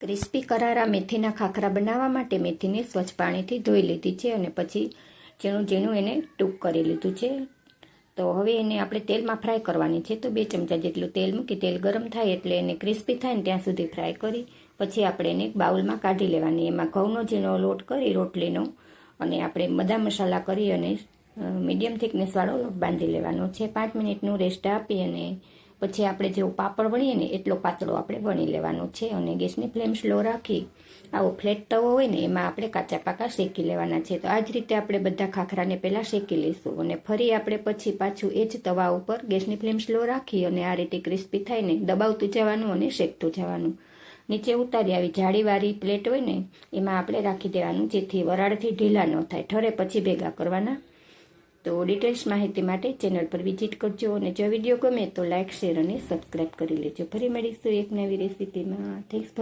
Crispy કરારા મેથીના ખાખરા બનાવવા માટે મેથીને સ્વચ્છ પાણીથી ધોઈ લીધી છે અને પછી ઝીણું ઝીણું એને ટૂંક કરી લીધું છે. તો હવે એને આપણે તેલમાં ફ્રાય કરવાની છે. તો બે ચમચા જેટલું તેલ મૂકી, તેલ ગરમ થાય એટલે એને ક્રિસ્પી થાય ને ત્યાં સુધી ફ્રાય કરી. પછી આપણે એને બાઉલમાં કાઢી લેવાની. એમાં ઘઉંનો ઝીણો લોટ કરી, રોટલીનો અને આપણે બધા મસાલા કરી અને મીડિયમ થિકનેસવાળો લોટ બાંધી લેવાનો છે. પાંચ મિનિટનું રેસ્ટ આપી અને પછી આપણે જેવો પાપડ વણીએ ને એટલો પાતળો આપણે વણી લેવાનો છે અને ગેસની ફ્લેમ સ્લો રાખી આવો ફ્લેટ તવો હોય ને એમાં આપણે કાચા પાકા શેકી લેવાના છે. તો આ જ રીતે આપણે બધા ખાખરાને પહેલાં શેકી લઈશું અને ફરી આપણે પછી પાછું એ જ તવા ઉપર ગેસની ફ્લેમ સ્લો રાખી અને આ રીતે ક્રિસ્પી થાય ને દબાવતું જવાનું અને શેકતું જવાનું. નીચે ઉતારી આવી જાળીવાળી પ્લેટ હોય ને એમાં આપણે રાખી દેવાનું જેથી વરાળથી ઢીલા ન થાય. ઠરે પછી ભેગા કરવાના. તો ડિટેલ્સ માહિતી માટે ચેનલ પર વિઝિટ કરજો અને જો વીડિયો ગમે તો લાઇક શેર અને સબસ્ક્રાઈબ કરી લેજો. ફરી મળીશું એક નવી રેસીપીમાં થેન્ક્સ